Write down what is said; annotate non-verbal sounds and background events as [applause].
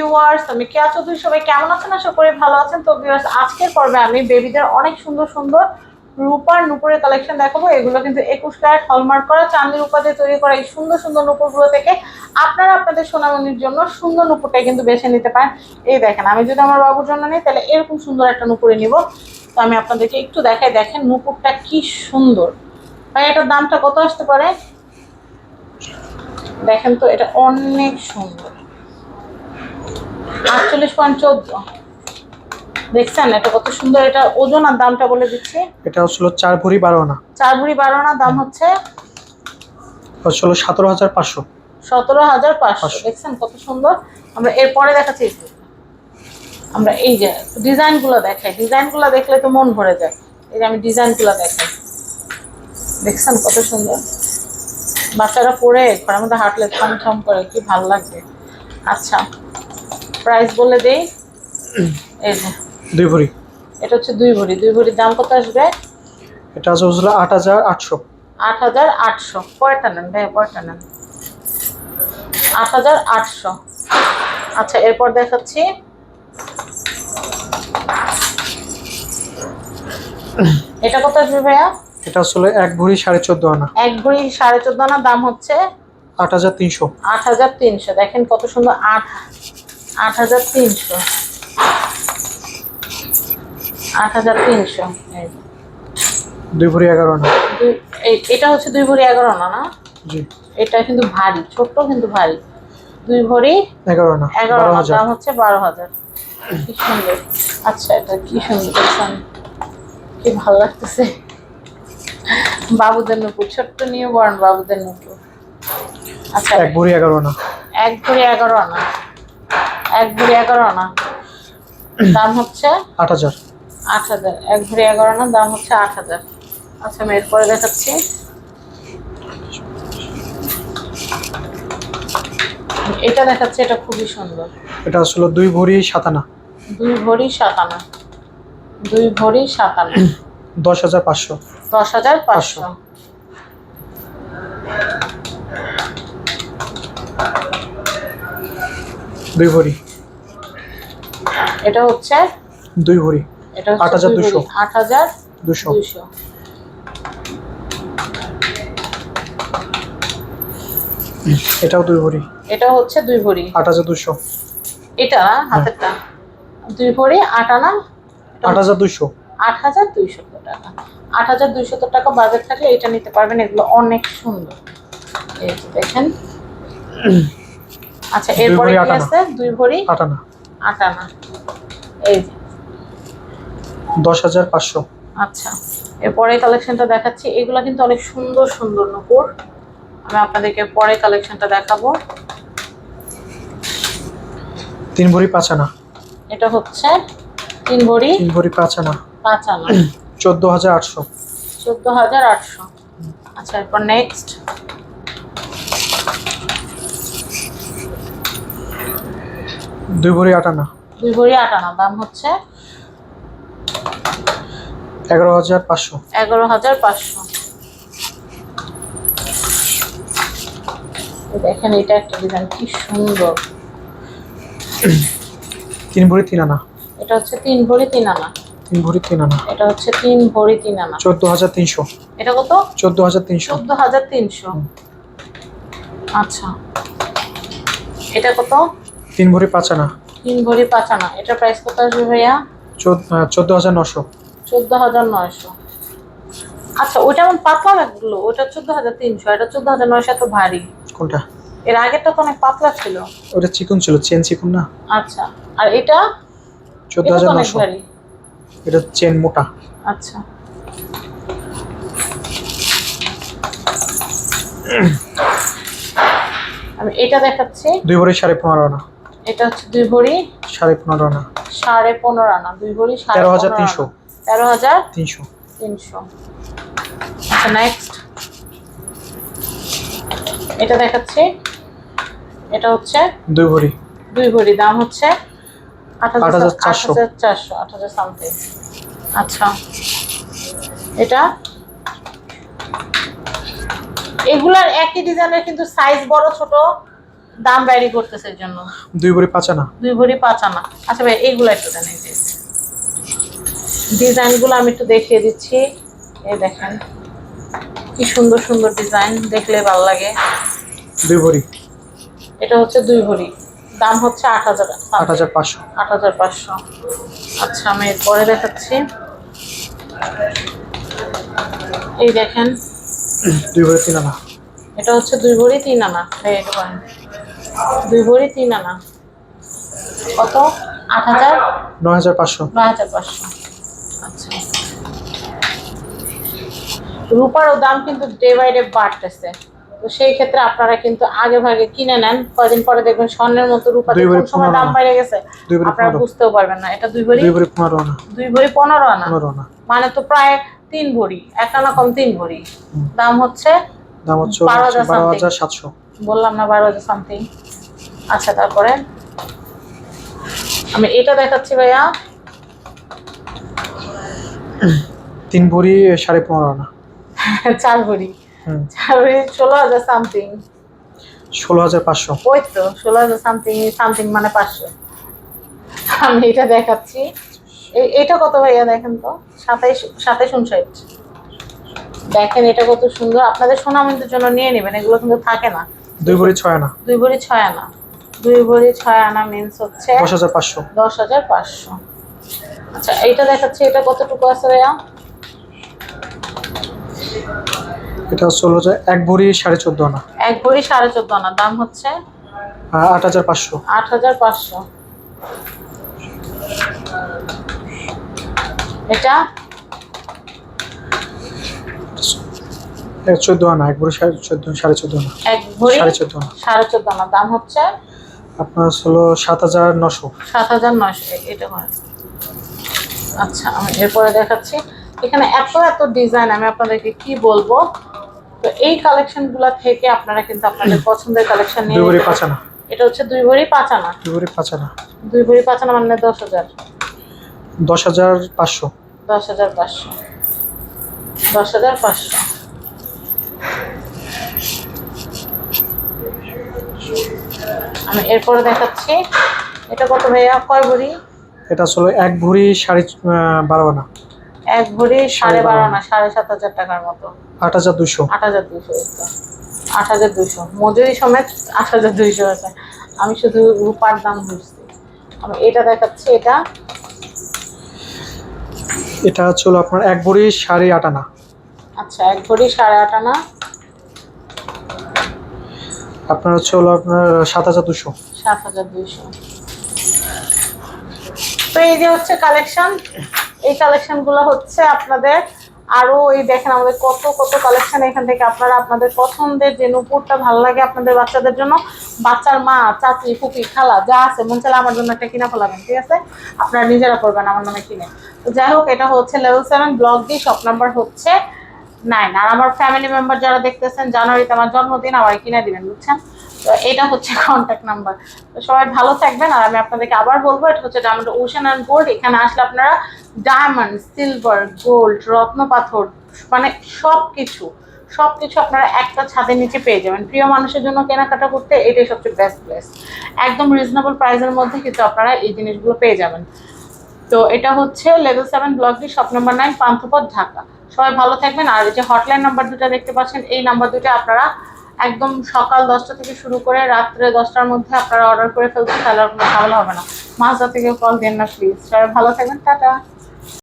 Viewers আমি কেয়া চৌধুরী সবাই কেমন আছেন? আশা করি ভালো আছেন। তো ভিউয়ার্স আজকের পর্বে আমি বেবিদের অনেক সুন্দর সুন্দর রূপার নুপুরের কালেকশন দেখাবো। এগুলো কিন্তু একুশ ক্যারেট হলমার্ক করা চান্দির উপাতে তৈরি করা এই সুন্দর সুন্দর নুপুরগুলো থেকে আপনারা আপনাদের সোনামণির জন্য সুন্দর নুপুরটাই কিন্তু বেছে নিতে পারেন। এই দেখেন, আমি যদি আমার বাবুর জন্য নিই, তাহলে এরকম সুন্দর একটা নুপুরে নিব। তো আমি আপনাদেরকে একটু দেখাই, দেখেন নুপুরটা কি সুন্দর। ভাই, এটার দামটা কত আসতে পারে? দেখেন তো, এটা অনেক সুন্দর। আটচল্লিশ পয়েন্ট চোদ্দ। দেখছেন এটা কত সুন্দর এটা ওজন আর দামটা বলে দিচ্ছি। এটা হচ্ছিল চার ভরি বারো আনা। চার ভরি বারো আনা দাম হচ্ছে হচ্ছিল সতেরো হাজার পাঁচশো। সতেরো হাজার পাঁচশো। দেখছেন কত সুন্দর? আমরা এরপরে দেখাচ্ছি আমরা এই যে ডিজাইনগুলো দেখাই। ডিজাইনগুলো দেখলে তো মন ভরে যায়। এই যে আমি ডিজাইনগুলো দেখাই। দেখছেন কত সুন্দর? বাচ্চারা পরে ঘরের মধ্যে হাঁটলে ছমছম করে কি ভালো লাগবে। আচ্ছা। প্রাইস বলে দেই। এই যে দুই ভরি। এটা হচ্ছে দুই ভরি। দুই ভরির দাম কত আসবে? এটা হচ্ছে হচ্ছিল আট হাজার আটশো। আট হাজার আটশো। কয়টা নেন ভাই কয়টা নেন। আট হাজার আটশো। আচ্ছা এরপর দেখাচ্ছি। এটা কত আসবে ভাইয়া? এটা হচ্ছিল এক ভরি সাড়ে চোদ্দ আনা। এক ভরি সাড়ে চোদ্দ আনার দাম হচ্ছে আট হাজার তিনশো। আট হাজার তিনশো। দেখেন কত সুন্দর আট আট হাজার তিনশো। আট হাজার তিনশো দুই ভরি এগারো আনা। এটা হচ্ছে দুই ভরি এগারো আনা না? জি। এটা কিন্তু ভারী ছোট্ট কিন্তু ভারী। দুই ভরি এগারো আনা এগারো দাম হচ্ছে বারো হাজার। কি সুন্দর। আচ্ছা এটা কি সুন্দর দেখছেন? কি ভালো লাগতেছে। বাবুদের নুপুর ছোট্ট নিয়ে বরণ বাবুদের নুপুর। আচ্ছা। এক ভরি এগারো আনা। এক ভরি এগারো আনা। এক ভরি এগারো আনা। দাম হচ্ছে আট হাজার। আট হাজার। এক ভরি এগারো আনার দাম হচ্ছে আট হাজার। আচ্ছা আমি এরপরে দেখাচ্ছি। এটা দেখাচ্ছি এটা খুবই সুন্দর। এটা হচ্ছিল দুই ভরি সাত আনা। দুই ভরি সাত আনা। দুই ভরি সাত আনা। দশ হাজার পাঁচশো। দশ হাজার পাঁচশো। দুই ভরি। এটা হচ্ছে? দুই ভরি। এটা আট হাজার দুশো। আট হাজার দুশো দুইশো। এটাও দুই ভরি। এটা হচ্ছে দুই ভরি। আট হাজার দুশো এটা হাতেরটা? দুই ভরি আট আনা? আট হাজার দুশো আট হাজার দুইশত টাকা। আট হাজার দুইশত টাকা বাজেট থাকলে এটা নিতে পারবেন। এগুলো অনেক সুন্দর। এই দেখেন। আচ্ছা এরপরে কি আছে? দুই ভরি আট আনা আট আনা এই যে। দশ হাজার পাঁচশো। আচ্ছা এরপরে কালেকশনটা দেখাচ্ছি। এগুলো কিন্তু অনেক সুন্দর সুন্দর নূপুর। আমি আপনাদেরকে পরে কালেকশনটা দেখাবো। তিন ভরি পাঁচ আনা। এটা হচ্ছে তিন ভরি তিন ভরি পাঁচ আনা। পাঁচ আনা। চোদ্দ হাজার আটশো। চোদ্দ হাজার আটশো। আচ্ছা এরপর নেক্সট দুই ভরি আট আনা দুই ভরি আট আনা দাম হচ্ছে এগারো হাজার পাঁচশো। এগারো হাজার পাঁচশো। দেখেন এটা একটা ডিজাইন কি সুন্দর। তিন ভরি তিন আনা। এটা হচ্ছে তিন ভরি তিন আনা। তিন ভরি তিন আনা। এটা হচ্ছে তিন ভরি তিন আনা। চোদ্দ হাজার তিনশো। এটা কত? চোদ্দ হাজার তিনশো। চোদ্দ হাজার তিনশো। আচ্ছা। এটা কত? তিন ভরি পাঁচ আনা। তিন ভরি পাঁচ আনা। এটার প্রাইস কত আসবে ভাইয়া? চোদ্দ হাজার নশো। চোদ্দ হাজার নয়শো। আচ্ছা ওইটা এমন পাতলা লাগল। ওটা চোদ্দ হাজার তিনশো। এটা চোদ্দ হাজার নয়শো এত ভারী। কোনটা? এর আগেরটা তো অনেক পাতলা ছিল। ওটা চিকন ছিল চেন চিকন না? আচ্ছা আর এটা? চোদ্দ হাজার নশো। এটা চেন মোটা। আচ্ছা। [clears throat] আমি এটা দেখাচ্ছি। দুই ভরি সাড়ে পনেরো আনা। এটা হচ্ছে দুই ভরি? সাড়ে পনেরো আনা। সাড়ে পনেরো আনা দুই ভরি তেরো হাজার তিনশো। তেরো হাজার তিনশো। তিনশো। আচ্ছা নেক্সট এটা দেখাচ্ছি। এটা হচ্ছে দুই ভরি। দুই ভরি দাম হচ্ছে আট হাজার 8,400 চারশো। আট হাজার সামথিং আচ্ছা। এটা? এগুলার একই ডিজাইনের কিন্তু সাইজ বড় ছোট। দাম ভ্যারি করতেছে এর জন্য। দুই ভরি পাঁচ আনা? দুই ভরি পাঁচ আনা। আচ্ছা ভাই এইগুলো একটু দেন এই যে ডিজাইনগুলো আমি একটু দেখিয়ে দিচ্ছি। এই দেখেন কি সুন্দর সুন্দর ডিজাইন দেখলে ভালো লাগে। দুই ভরি। এটা হচ্ছে দুই ভরি। দাম হচ্ছে আট হাজার আট হাজার পাঁচশো। আট হাজার পাঁচশো। আচ্ছা আমি এরপরে দেখাচ্ছি। এই দেখেন। দুই ভরি তিন আনা। এটা হচ্ছে দুই ভরি তিন আনা। এই এটা করেন। দুই ভরি তিন আনা। কত? আট হাজার? নয় হাজার পাঁচশো। নয় হাজার পাঁচশো। আচ্ছা। রূপারও দাম কিন্তু ডে বাই ডে বাড়তেছে। তো সেই ক্ষেত্রে আপনারা কিন্তু আগে ভাগে কিনে নেন। কয়দিন পরে দেখবেন স্বর্ণের মতো রূপা। দুই ভরি কোন সময় দাম। বেড়ে গেছে। আপনারা বুঝতেও পারবেন না। এটা দুই ভরি? দুই ভরি পনেরো আনা। দুই ভরি পনেরো আনা। মানে তো প্রায় তিন ভরি। এক আনা কম তিন ভরি। দাম হচ্ছে দাম হচ্ছে বারো। হাজার সাতশো। বললাম না বারো হাজার সামথিং আচ্ছা তারপরে? আমি এটা দেখাচ্ছি ভাইয়া। তিন ভরি সাড়ে পনেরো আনা চার ভরি। হুম। চার ভরি ষোলো হাজার সামথিং। ষোলো হাজার পাঁচশো। ওই তো ষোলো হাজার সামথিং সামথিং মানে পাঁচশো। আমি এটা দেখাচ্ছি। এটা কত ভাইয়া দেখেন তো? সাতাইশ সাতাইশ উনষাট। দেখেন এটা কত সুন্দর। আপনাদের সোনামন্দির জন্য নিয়ে নেবেন এগুলো কিন্তু থাকে না। দুই ভরি ছয় আনা। দুই ভরি ছয় আনা। দুই ভরি ছয় আনা মিন্স হচ্ছে দশ হাজার পাঁচশো। দশ হাজার পাঁচশো। আচ্ছা এইটা দেখাচ্ছি এটা কতটুকু আছে ভাইয়া? এটা হচ্ছে হলো যে এক ভরি সাড়ে চোদ্দ আনা। এক ভরি সাড়ে চোদ্দ আনা দাম হচ্ছে? আর আট হাজার পাঁচশো। আট হাজার পাঁচশো। এটা? চোদ্দ আনা এক ভরি সাড়ে চোদ্দ সাড়ে চোদ্দ আনা। এক ভরি সাড়ে চোদ্দ আনা। সাড়ে চোদ্দ আনা দাম হচ্ছে? আপনার হলো সাত হাজার নশো। সাত হাজার নশো এটা আচ্ছা আমি এরপরে দেখাচ্ছি। এখানে এত এত ডিজাইন আমি আপনাদেরকে কি বলব? তো এই কালেকশনগুলো থেকে আপনারা কিন্তু আপনাদের পছন্দের কালেকশন নিয়ে দুই ভরি নিতে পাঁচ পারেন। আনা এটা হচ্ছে দুই ভরি পাঁচানা। দুই ভরি পাঁচানা। দুই ভরি পাঁচানা মানে দশ হাজার। দশ হাজার পাঁচশো। দশ হাজার পাঁচশো। দশ হাজার পাঁচশো। আমি এরপরে দেখাচ্ছি। এটা কত ভাইয়া? কয় ভরি? এটা আসলে এক ভরি সাড়ে বারো আনা। এক ভরি সাড়ে বারো আনা সাড়ে সাত হাজার টাকার মতো। আট হাজার দুশো আট হাজার দুইশো আট হাজার দুইশো। মজুরি সমেত আট হাজার দুইশো আছে। আমি শুধু রূপার দাম বুঝছি। আমি এটা দেখাচ্ছি এটা। এটা হলো আপনার এক ভরি সাড়ে আট আনা। আচ্ছা এক ভরি সাড়ে আট আনা। আপনার হচ্ছে হলো আপনার সাত হাজার দুশো। সাত হাজার দুইশো। তো এই যে হচ্ছে কালেকশন এই কালেকশনগুলো হচ্ছে আপনাদের আরও এই দেখেন আমাদের কত কত কালেকশন এখান থেকে আপনারা আপনাদের পছন্দের যে নুপুরটা ভালো লাগে আপনাদের বাচ্চাদের জন্য, বাচ্চার মা, চাচি, ফুপি, খালা, যা আছে, মন চাইলে আমার জন্য একটা কিনা ফেলাবেন, ঠিক আছে? আপনারা নিজেরা করবেন আমার নামে কিনে। তো যাই হোক, এটা হচ্ছে level seven block D shop number হচ্ছে নাইন আর আমার ফ্যামিলি মেম্বার যারা দেখতেছেন, জানুয়ারিতে আমার জন্মদিন আমার কিনে দিবেন, বুঝছেন? তো এটা হচ্ছে কন্ট্যাক্ট নাম্বার তো সবাই ভালো থাকবেন, আর আমি আপনাদেরকে আবার বলব, এটা হচ্ছে ডায়মন্ড ওশান অ্যান্ড গোল্ড এখানে আসলে আপনারা ডায়মন্ড সিলভার গোল্ড রত্ন পাথর মানে সব কিছু সব কিছু আপনারা একটা ছাদের নিচে পেয়ে যাবেন। প্রিয় মানুষের জন্য কেনাকাটা করতে এটাই সবচেয়ে বেস্ট প্লেস একদম রিজনেবল প্রাইসের মধ্যে কিন্তু আপনারা এই জিনিসগুলো পেয়ে যাবেন। তো এটা হচ্ছে level seven block D shop number nine Panthapath Dhaka সবাই ভালো থাকবেন। আর যে হটলাইন নাম্বার দুটো দেখতে পাচ্ছেন, এই নাম্বার দুটো আপনারা একদম সকাল দশটা থেকে শুরু করে রাত্রে দশটার মধ্যে আপনারা অর্ডার করে ফেলছেন তাহলে আর ভালো হবে না। মাঝরা থেকে কল দেন না প্লিজ সবাই ভালো থাকবেন। টাটা।